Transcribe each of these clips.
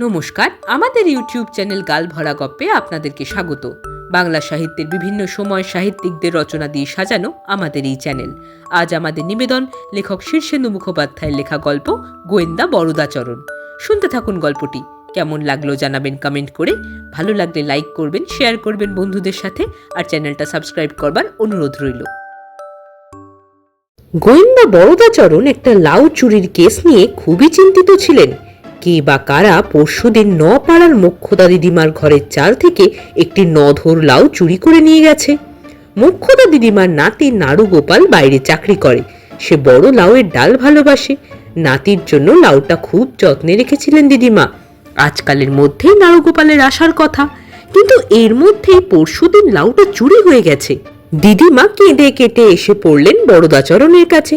নমস্কার, আমাদের YouTube channel গাল ভরা গপ্পে আপনাদেরকে স্বাগত। বাংলা সাহিত্যের বিভিন্ন সময় সাহিত্যিকদের রচনা দিয়ে সাজানো আমাদের এই চ্যানেল। আজ আমাদের নিবেদন লেখক শীর্ষেন্দু মুখোপাধ্যায়ের লেখা গল্প গোয়েন্দা বরদাচরণ। শুনতে থাকুন গল্পটি। কেমন লাগল জানাবেন কমেন্ট করে। ভালো লাগলে লাইক করবেন শেয়ার করবেন বন্ধুদের সাথে আর চ্যানেলটা সাবস্ক্রাইব করবার অনুরোধ রইল। গোয়েন্দা বরদাচরণ একটা লাউ চুরির কেস নিয়ে খুবই চিন্তিত ছিলেন। কে বা কারা পরশুদিন ন পাড়ার মোক্ষদা দিদিমার ঘরের চাল থেকে একটি নধর লাউ চুরি করে নিয়ে গেছে। মোক্ষদা দিদিমার নাতি নাড়ু গোপাল বাইরে চাকরি করে। সে বড় লাউয়ের ডাল ভালোবাসে। নাতির জন্য লাউটা খুব যত্নে রেখেছিলেন দিদিমা। আজকালের মধ্যেই নাড়ু গোপালের আসার কথা। কিন্তু এর মধ্যেই পরশুদিন লাউটা চুরি হয়ে গেছে। দিদিমা কেঁদে কেটে এসে পড়লেন বড়দাচরণের কাছে।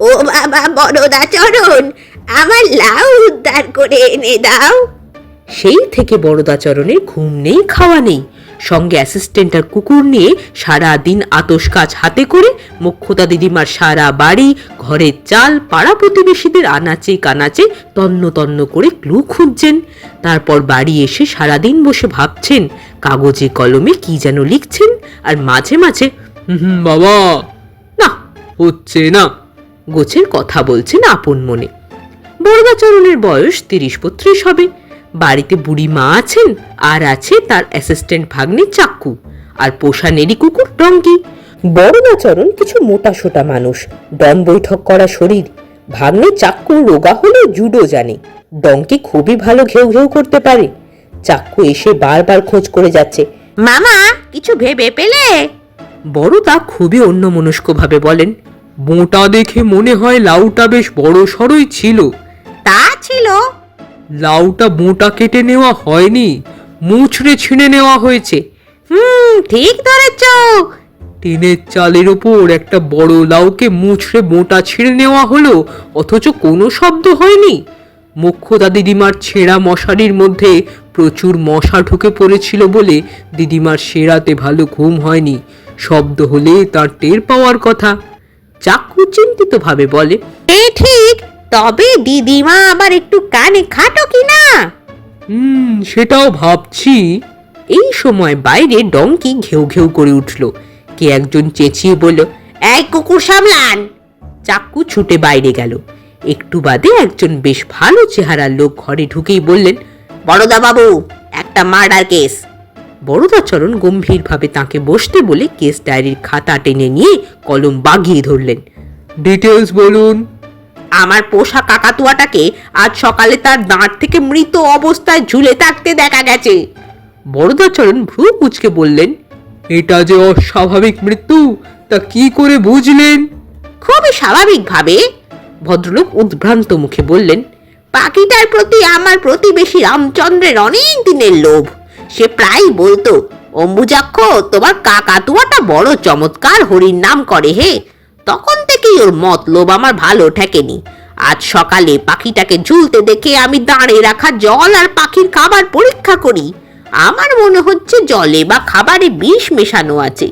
ও বাবা বড়দা চরণ আমার লাউ উদ্ধার করে এনে দাও। সেই থেকে বড়দাচরণের ঘুম নেই, খাওয়া নেই। সঙ্গে অ্যাসিস্ট্যান্ট আর কুকুর নিয়ে সারা দিন আতস কাজ হাতে করে মুখ্যতা দিদিমার সারা বাড়ি, ঘরের চাল, পাড়া প্রতিবেশীদের আনাচে কানাচে তন্ন তন্ন করে ক্লু খুঁজছেন। তারপর বাড়ি এসে সারাদিন বসে ভাবছেন, কাগজে কলমে কি যেন লিখছেন আর মাঝে মাঝে হুম বাবা, না, হচ্ছে না। গোছের কথা বলছেন আপন মনে। বরদাচরণের বয়স তিরিশ বত্রিশ হবে। বাড়িতে বুড়ি মা আছেন, আর আছে তার অ্যাসিস্ট্যান্ট ভাগ্নে চাক্কু আর পোষা নেড়ি কুকুর ডঙ্কি বরদাচরণ কিছু মোটা সোটা মানুষ। ডন বৈঠক করা শরীর। ভাগ্নে চাক্কু রোগা হলেও জুডো জানে। ডঙ্কি খুবই ভালো ঘেউ ঘেউ করতে পারে। চাক্কু এসে বারবার খোঁজ করে যাচ্ছে। মামা, কিছু ভেবে পেলে? বড়দা খুবই অন্যমনস্কভাবে বলেন, মোটা দেখে মনে হয় লাউটা বেশ বড় সড়ই ছিল। তা ছিল। লাউটা মোটা কেটে নেওয়া হয়নি মুচড়ে ছিঁড়ে নেওয়া হয়েছে। হুম ঠিক ধরেছ। টিনের চালের ওপর একটা বড় লাউকে মুচড়ে মোটা ছিঁড়ে নেওয়া হলো অথচ কোনো শব্দ হয়নি। মুখ্যদা দিদিমার ছেঁড়া মশারির মধ্যে প্রচুর মশা ঢুকে পড়েছিল বলে দিদিমার সেরাতে ভালো ঘুম হয়নি। শব্দ হলে তার টের পাওয়ার কথা। চাকু চিন্তিতভাবে বলে এ ঠিক তবে দিদিমা আবার একটু কানে খাটো কি না হুম সেটাও ভাবছি। এই সময় বাইরে ডঙ্কি ঘেউ ঘেউ করে উঠল। কে একজন চেঁচিয়ে বলল এই কুকুর সামলান! চাকু ছুটে বাইরে গেল। একটু বাদে একজন বেশ ভালো চেহারার লোক ঘরে ঢুকেই বললেন বড়দা বাবু একটা মার্ডার কেস! বড়দাচরণ গম্ভীরভাবে তাকে বসতে বলে কেস ডায়েরির খাতা টেনে নিয়ে কলম বাগিয়ে ধরলেন। ডিটেলস বলুন। আমার পোষা কাকাতুয়াটাকে আজ সকালে তার দাঁত থেকে মৃত অবস্থায় ঝুলে থাকতে দেখা গেছে। বড়দাচরণ ভ্রু কুচকে বললেন এটা যে অস্বাভাবিক মৃত্যু তা কি করে বুঝলেন? খুবই স্বাভাবিকভাবে ভদ্রলোক উদ্ভ্রান্ত মুখে বললেন পাখিটার প্রতি আমার প্রতিবেশী রামচন্দ্রের অনেক দিনের লোভ। সে প্রায় বলতো অম্বুজাক্ষ তোমার কাকাতুয়াটা বড় চমৎকার হরির নাম করে হে। তখন থেকেই ওর মতলব আমার ভালো ঠেকেনি। আজ সকালে পাখিটাকে ঝুলতে দেখে আমি দাঁড়িয়ে রাখা জল আর পাখির খাবার পরীক্ষা করি। আমার মনে হচ্ছে জলে বা খাবারে বিষ মেশানো আছে।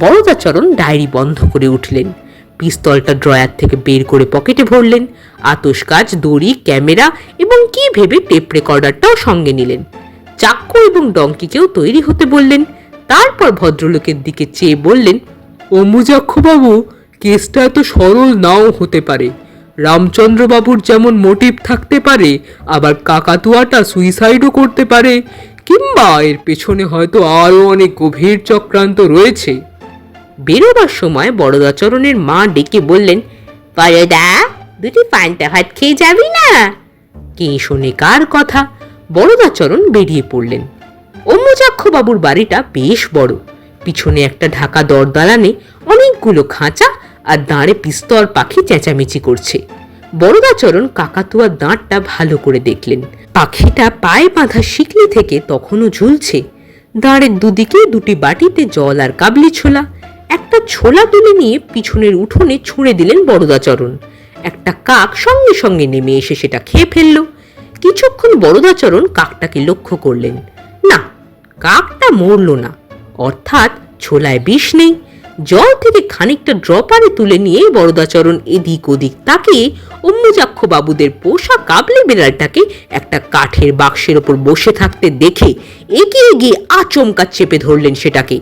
বড়দাচরণ ডায়েরি বন্ধ করে উঠলেন। পিস্তলটা ড্রয়ার থেকে বের করে পকেটে ভরলেন। আতস কাজ দড়ি, ক্যামেরা এবং কি ভেবে টেপ রেকর্ডারটাও সঙ্গে নিলেন। চাক্কু এবং ডঙ্কিকেও তৈরি হতে বললেন। তারপর ভদ্রলোকের দিকে চেয়ে বললেন অম্বুজাক্ষবাবু কেসটা এত সরল নাও হতে পারে। রামচন্দ্রবাবুর যেমন মোটিভ থাকতে পারে, আবার কাকাতুয়াটা সুইসাইডও করতে পারে, কিংবা এর পেছনে হয়তো আরও অনেক গভীর চক্রান্ত রয়েছে। বেরোবার সময় বড়দাচরণের মা ডেকে বললেন, বড়দা, দুটি পান্তা ভাত খেয়ে যাবি না? কে শোনে কার কথা, বড়দাচরণ বেরিয়ে পড়লেন। বাবুর বাড়িটা বেশ বড়। পিছনে একটা ঢাকা দরদালানে অনেকগুলো খাঁচা আর দাঁড়ে পিস্তল পাখি চেঁচামেচি করছে। বড়দাচরণ কাকাতুয়ার দাঁতটা ভালো করে দেখলেন। পাখিটা পায়ে বাঁধা শিকলি থেকে তখনও ঝুলছে। দাঁড়ের দুদিকে দুটি বাটিতে জল আর কাবলি ছোলা। একটা ছোলা তুলে নিয়ে পিছনের উঠোনে ছুঁড়ে দিলেন বড়দাচরণ। একটা কাক সঙ্গে সঙ্গে নেমে এসে সেটা খেয়ে ফেলল। কিছুক্ষণ বড়দাচরণ কাকটাকে লক্ষ্য করলেন। না, কাকটা মরল না। অর্থাৎ ছোলায় বিষ নেই। জল থেকে খানিকটা ড্রপারে তুলে নিয়ে বরদাচরণ এদিক ওদিক অম্মুজাক্ষ বাবুদের পোষা কাবলি বিড়ালটাকে একটা কাঠের বাক্সের ওপর বসে থাকতে দেখে এগিয়ে গিয়ে আচমকা চেপে ধরলেন সেটাকে।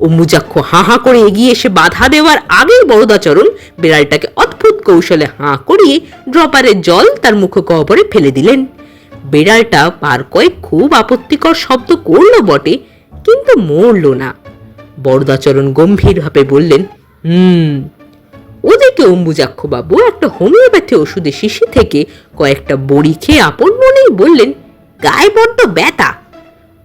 অম্মুজাক্ষ হাঁ হাঁ করে এগিয়ে এসে বাধা দেওয়ার আগেই বরদাচরণ বিড়ালটাকে অদ্ভুত কৌশলে হাঁ করিয়ে ড্রপারের জল তার মুখ গহ্বরে ফেলে দিলেন। বিড়ালটা পার কয়েক খুব আপত্তিকর শব্দ করল বটে, কিন্তু মরল না। বরদাচরণ গম্ভীরভাবে বললেন হুম ওদিকে অম্বুজাক্ষবাবু একটা হোমিওপ্যাথি ওষুধের শিশি থেকে কয়েকটা বড়ি খেয়ে আপন মনেই বললেন গায়ে বড্ড ব্যথা।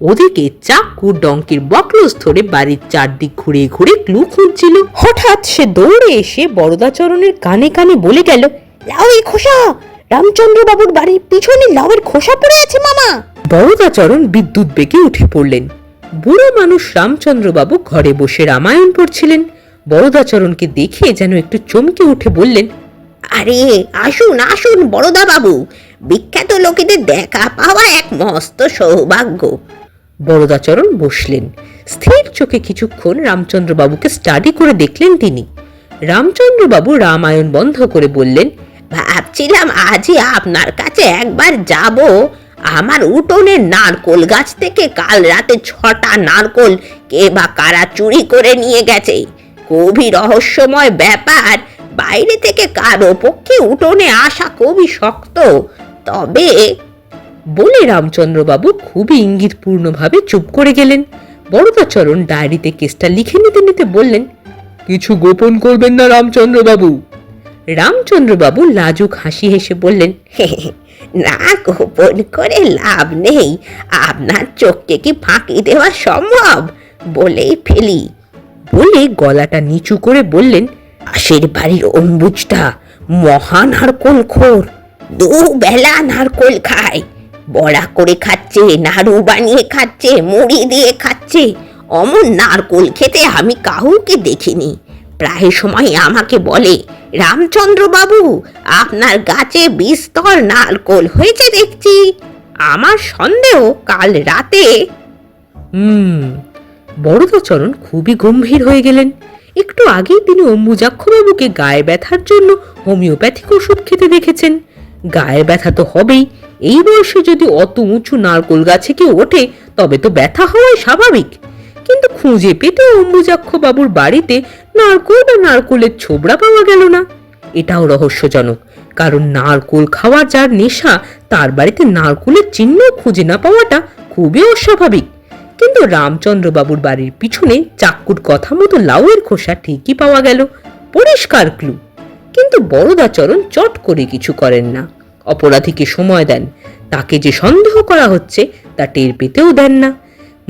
ওদিকে চাকু ডঙ্কির বকলস ধরে বাড়ির চারদিক ঘুরে ঘুরে ক্লু খুঁজছিল। হঠাৎ সে দৌড়ে এসে বরদাচরণের কানে কানে বলে গেল লাউয়ের খোসা! রামচন্দ্রবাবুর বাড়ির পিছনে লাউয়ের খোসা পড়ে আছে মামা! বরদাচরণ বিদ্যুৎ বেগে উঠে পড়লেন। বুড়ো মানুষ রামচন্দ্রবাবু ঘরে বসে রামায়ণ পড়ছিলেন। বরদাচরণকে দেখে যেন একটু চমকে উঠে বললেন আরে আসুন আসুন বড়দা বাবু বিখ্যাত লোকেদের দেখা পাওয়া এক মস্ত সৌভাগ্য। বরদাচরণ বসলেন। স্থির চোখে কিছুক্ষণ রামচন্দ্রবাবুকে স্টাডি করে দেখলেন তিনি। রামচন্দ্রবাবু রামায়ণ বন্ধ করে বললেন ভাবছিলাম আজই আপনার কাছে একবার যাব। আমার উঠোনের নারকোল গাছ থেকে কাল রাতে ছটা নারকোল কে বা কারা চুরি করে নিয়ে গেছে। খুবই রহস্যময় ব্যাপার, বাইরে থেকে কারও পক্ষে উঠোনে আসা খুবই শক্ত। তবে বলে রামচন্দ্রবাবু খুবই ইঙ্গিতপূর্ণভাবে চুপ করে গেলেন। বরদাচরণ ডায়েরিতে কেসটা লিখে নিতে নিতে বললেন, কিছু গোপন করবেন না রামচন্দ্রবাবু? রামচন্দ্রবাবু লাজুক হাসি হেসে বললেন না গোপন করে লাভ নেই। আপনার চোখকে কি ফাঁকি দেওয়া সম্ভব? বলেই ফেলি। বলে গলাটা নিচু করে বললেন পাশের বাড়ির অম্বুজটা মহা নারকোল খোর। দু বেলা নারকোল খায়। বড়া করে খাচ্ছে নাড়ু বানিয়ে খাচ্ছে মুড়ি দিয়ে খাচ্ছে। অমন নারকোল খেতে আমি কাউকে দেখিনি। প্রায় সময় আমাকে বলে রামচন্দ্র বাবু আপনার গাছে বিস্তর নারকোল হয়েছে দেখছি। আমার সন্দেহ কাল রাতে হুম, বরদাচরণ খুবই গম্ভীর হয়ে গেলেন। একটু আগেই তিনি অম্বুজাক্ষবাবুকে গায়ে ব্যথার জন্য হোমিওপ্যাথিক ওষুধ খেতে দেখেছেন। গায়ে ব্যথা তো হবেই, এই বয়সে যদি অত উঁচু নারকোল গাছে কেউ ওঠে, তবে তো ব্যথা হওয়াই স্বাভাবিক। কিন্তু খুঁজে পেতে অম্বুজাক্ষবাবুর বাড়িতে নারকোল বা নারকোলের ছোবড়া পাওয়া গেল না। এটাও রহস্যজনক, কারণ নারকোল খাওয়া যার নেশা, তার বাড়িতে নারকোলের চিহ্ন খুঁজে না পাওয়াটা খুবই অস্বাভাবিক। কিন্তু রামচন্দ্রবাবুর বাড়ির পিছনে চাক্কুর কথা মতো লাউয়ের খোসা ঠিকই পাওয়া গেল, পরিষ্কার ক্লু কিন্তু বড়দাচরণ চট করে কিছু করেন না, অপরাধীকে সময় দেন, তাকে যে সন্দেহ করা হচ্ছে তা টের পেতেও দেন না।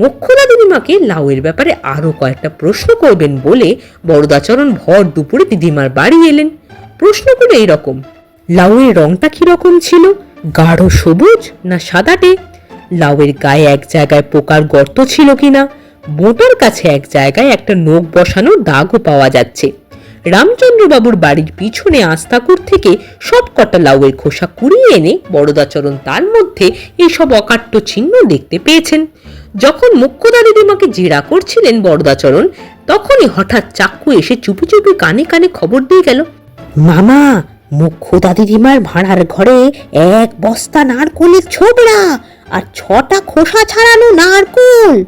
মোক্ষদা দিদিমাকে লাউয়ের ব্যাপারে আরও কয়েকটা প্রশ্ন করবেন বলে বড়দাচরণ ভর দুপুরে দিদিমার বাড়ি এলেন। প্রশ্ন প্রশ্নগুলো এইরকম, লাউয়ের রংটা কীরকম ছিল? গাঢ় সবুজ না সাদাটে? লাউয়ের গায়ে এক জায়গায় পোকার গর্ত ছিল কিনা? বোটার কাছে এক জায়গায় একটা নোক বসানোর দাগও পাওয়া যাচ্ছে। রামচন্দ্রবাবুর বাড়ির পিছনে আস্তাকুর থেকে সব কটা লাউয়ের খোসা কুড়িয়ে এনে বড়দাচরণ তার মধ্যে এইসব অকাট্য চিহ্ন দেখতে পেয়েছেন। যখন মুখ্যদা দিদিমাকে জেরা করছিলেন বড়দাচরণ তখনই হঠাৎ চাক্কু এসে চুপি চুপি কানে কানে খবর দিয়ে গেল, মামা মুখ্যদা দিদিমার ভাড়ার ঘরে এক বস্তা নারকোলের ছোবড়া আর ছটা খোসা ছাড়ানো নারকোল।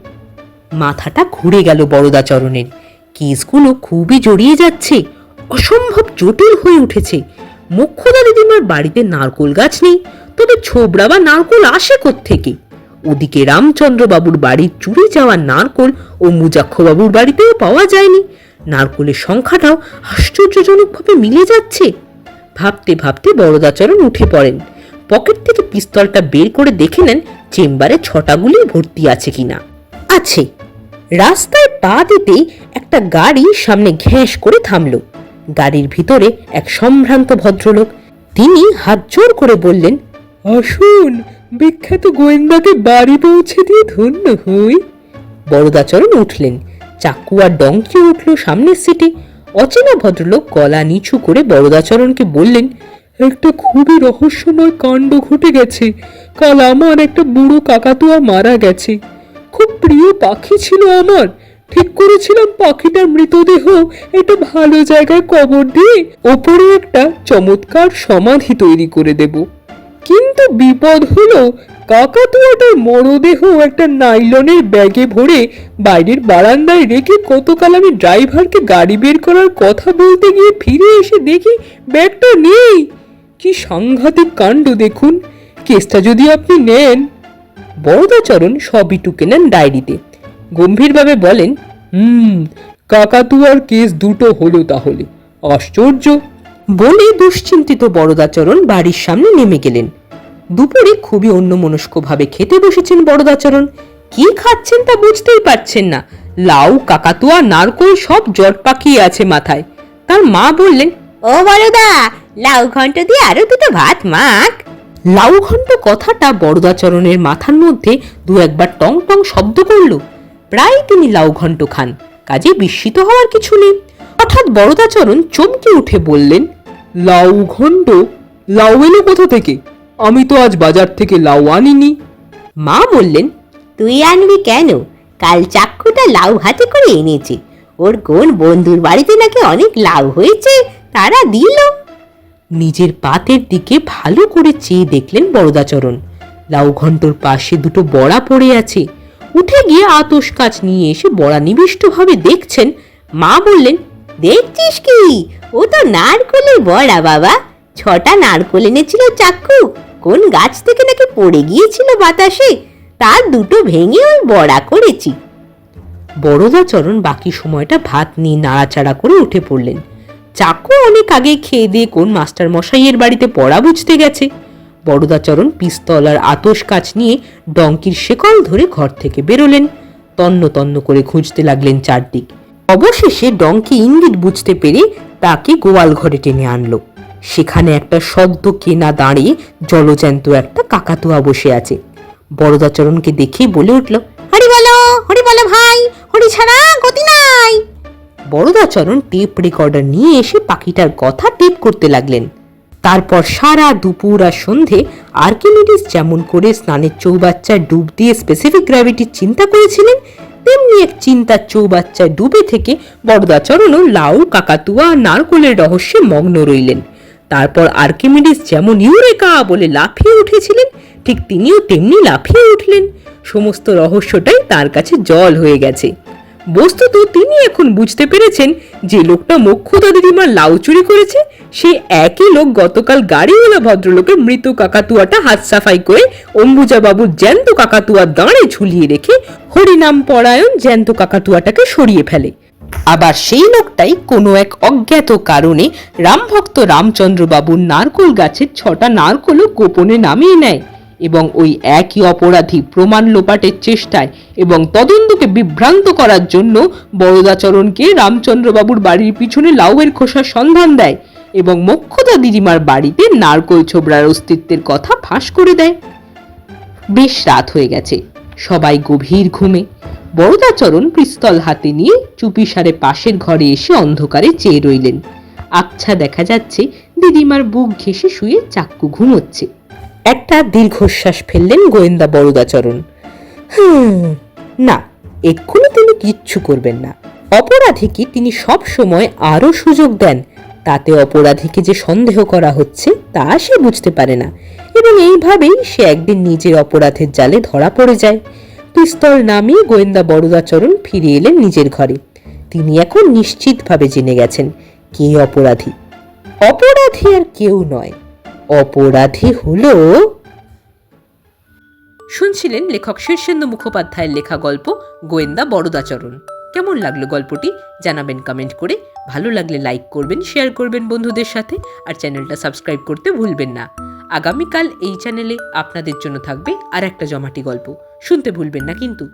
মাথাটা ঘুরে গেল বড়দাচরণের কেসগুলো খুবই জড়িয়ে যাচ্ছে, অসম্ভব জটিল হয়ে উঠেছে। মুখ্যদা দিদিমার বাড়িতে নারকোল গাছ নেই, তবে ছোবড়া বা নারকোল আসে থেকে ওদিকে রামচন্দ্রবাবুর বাড়ির চুরি যাওয়া নারকোল ও মুজাক্ষবাবুর বাড়িতেও পাওয়া যায়নি। নারকোলের সংখ্যাটাও আশ্চর্যজনকভাবে মিলে যাচ্ছে। ভাবতে ভাবতে বড়দাচরণ উঠে পড়েন। পকেট থেকে পিস্তলটা বের করে দেখে নেন চেম্বারে ছটা গুলি ভর্তি আছে কিনা। আছে। রাস্তায় পা দিতেই একটা গাড়ি সামনে ঘ্যাঁস করে থামলো। গাড়ির ভিতরে এক সম্ভ্রান্ত ভদ্রলোক। তিনি হাত জোর করে বললেন, আসুন বিখ্যাত গোয়েন্দাকে বাড়ি পৌঁছে দিয়ে ধন্য হই। বড়দাচরণ উঠলেন। চাকু আর ডঙ্কি উঠল সামনের সিটে। অচেনা ভদ্রলোক গলা নিচু করে বড়দাচরণকে বললেন, একটা খুবই রহস্যময় কাণ্ড ঘটে গেছে। কাল আমার একটা বুড়ো কাকাতুয়া মারা গেছে। খুব প্রিয় পাখি ছিল আমার। ঠিক করেছিলাম পাখিটার মৃতদেহ একটা ভালো জায়গায় কবর দিয়ে ওপরে একটা চমৎকার সমাধি তৈরি করে দেব। কিন্তু বিপদ হলো কাকাতুয়াটার মরদেহ একটা নাইলনের ব্যাগে ভরে বাইরের বারান্দায় রেখে গতকাল আমি ড্রাইভারকে গাড়ি বের করার কথা বলতে গিয়ে ফিরে এসে দেখি ব্যাগটা নেই। কি সাংঘাতিক কাণ্ড দেখুন। কেসটা যদি আপনি নেন। বরদাচরণ সবই টুকে নেন ডায়েরিতে। গম্ভীরভাবে বলেন, হুম, কাকাতুয়ার কেস দুটো হলো তাহলে। আশ্চর্য! বলে দুশ্চিন্তিত বড়দাচরণ বাড়ির সামনে নেমে গেলেন। দুপুরে খুবই অন্যমনস্কভাবে খেতে বসেছেন বড়দাচরণ। কি খাচ্ছেন তা বুঝতেই পারছেন না। লাউ, কাকাতুয়া, নারকোল সব জট পাকিয়ে আছে মাথায়। তার মা বললেন, ও বড়দা, লাউ ঘন্ট দিয়ে আরও দুটো ভাত মাখ। লাউ ঘন্ট কথাটা বড়দাচরণের মাথার মধ্যে দু একবার টং টং শব্দ করল। প্রায় তিনি লাউ ঘন্ট খান। কাজে বিস্মিত হওয়ার কিছু নেই। হঠাৎ বড়দাচরণ চমকে উঠে বললেন লাউ ঘণ্ট লাউ এলো কোথা থেকে? আমি তো আজ বাজার থেকে লাউ আনিনি। মা বললেন তুই আনবি কেন? কাল চাক্ষুটা লাউ হাতে করে এনেছে। ওর কোন বন্ধুর বাড়িতে নাকি অনেক লাউ হয়েছে তারা দিল। নিজের পাতের দিকে ভালো করে চেয়ে দেখলেন বড়দাচরণ লাউ ঘন্টর পাশে দুটো বড়া পড়ে আছে। উঠে গিয়ে আতস কাজ নিয়ে এসে বড়া নিবিষ্টভাবে দেখছেন। মা বললেন দেখছিস কি? ও তো নারকলের বড়া, বাবা। ছটা নারকল এনেছিল চাক্ষু কোন গাছ থেকে নাকি পড়ে গিয়েছিল বাতাসে? তার দুটো ভেঙে ওই বড়া করেছি। বড়দাচরণ বাকি সময়টা ভাত নিয়ে নাড়াচাড়া করে উঠে পড়লেন। চাকু অনেক আগে খেয়ে দিয়ে কোন মাস্টার মশাইয়ের বাড়িতে পড়া বুঝতে গেছে। বড়দাচরণ পিস্তল আর আতস কাছ নিয়ে ডঙ্কির শেকল ধরে ঘর থেকে বেরোলেন। তন্ন তন্ন করে খুঁজতে লাগলেন চারদিক। অবশেষে ডঙ্কি ইঙ্গিত বুঝতে পেরে তাকে গোয়াল ঘরে টেনে আনলো। সেখানে একটা সদ্য কেনা দাঁড়িয়ে জলজ্যান্ত একটা কাকাতুয়া বসে আছে। বড়দাচরণকে দেখেই বলে উঠল, হরি বলো হরি বলো ভাই, হরি ছাড়া গতি নাই। বড়দাচরণ টেপ রেকর্ডার নিয়ে এসে পাখিটার কথা টেপ করতে লাগলেন। তারপর সারা দুপুর আর সন্ধে আর্কিমিডিস যেমন করে স্নানের চৌবাচ্চায় ডুব দিয়ে স্পেসিফিক গ্র্যাভিটির চিন্তা করেছিলেন তেমনি এক চিন্তার চৌবাচ্চায় ডুবে থেকে বরদাচরণও লাউ, কাকাতুয়া আর নারকোলের রহস্যে মগ্ন রইলেন। তারপর আর্কিমিডিস যেমন ইউরেকা বলে লাফিয়ে উঠেছিলেন, ঠিক তিনিও তেমনি লাফিয়ে উঠলেন। সমস্ত রহস্যটাই তার কাছে জল হয়ে গেছে। বস্তুত তিনি এখন বুঝতে পেরেছেন যে লোকটা মোক্ষদা দিদিমার লাউ চুরি করেছে, সে একই লোক গতকাল গাড়িওয়ালা ভদ্রলোকের মৃত কাকাতুয়াটা হাত সাফাই করে অম্বুজা বাবুর জ্যান্ত কাকাতুয়ার দাঁড়ে ঝুলিয়ে রেখে হরিনাম পরায়ণ জ্যান্ত কাকাতুয়াটাকে সরিয়ে ফেলে। আবার সেই লোকটাই কোনো এক অজ্ঞাত কারণে রামভক্ত রামচন্দ্রবাবুর নারকোল গাছের ছটা নারকোলও গোপনে নামিয়ে নেয়। এবং ওই একই অপরাধী প্রমাণ লোপাটের চেষ্টায় এবং তদন্তকে বিভ্রান্ত করার জন্য বরদাচরণকে রামচন্দ্রবাবুর বাড়ির পিছনে লাউয়ের খোসার সন্ধান দেয় এবং মোক্ষদা দিদিমার বাড়িতে নারকোল ছোবড়ার অস্তিত্বের কথা ফাঁস করে দেয়। বেশ রাত হয়ে গেছে। সবাই গভীর ঘুমে। বরদাচরণ পিস্তল হাতে নিয়ে চুপিসারে পাশের ঘরে এসে অন্ধকারে চেয়ে রইলেন। আচ্ছা দেখা যাচ্ছে দিদিমার বুক ঘেঁষে শুয়ে চাক্কু ঘুমোচ্ছে। একটা দীর্ঘশ্বাস ফেললেন গোয়েন্দা বরদাচরণ। হুম, না, এক্ষুনি তিনি কিচ্ছু করবেন না। অপরাধীকে তিনি সব সময় আরও সুযোগ দেন। তাতে অপরাধীকে যে সন্দেহ করা হচ্ছে, তা সে বুঝতে পারে না। এবং এইভাবেই সে একদিন নিজের অপরাধের জালে ধরা পড়ে যায়। পিস্তল নামিয়ে গোয়েন্দা বরদাচরণ ফিরে এলেন নিজের ঘরে। তিনি এখন নিশ্চিতভাবে জেনে গেছেন, কে অপরাধী। অপরাধী আর কেউ নয়। অপরাধী হলো শুনছিলেন লেখক শীর্ষেন্দু মুখোপাধ্যায়ের লেখা গল্প গোয়েন্দা বড়দাচরণ কেমন লাগল গল্পটি? জানাবেন কমেন্ট করে। ভালো লাগলে লাইক করবেন শেয়ার করবেন বন্ধুদের সাথে, আর চ্যানেলটা সাবস্ক্রাইব করতে ভুলবেন না। আগামীকাল এই চ্যানেলে আপনাদের জন্য থাকবে আর একটা জমাটি গল্প। শুনতে ভুলবেন না কিন্তু।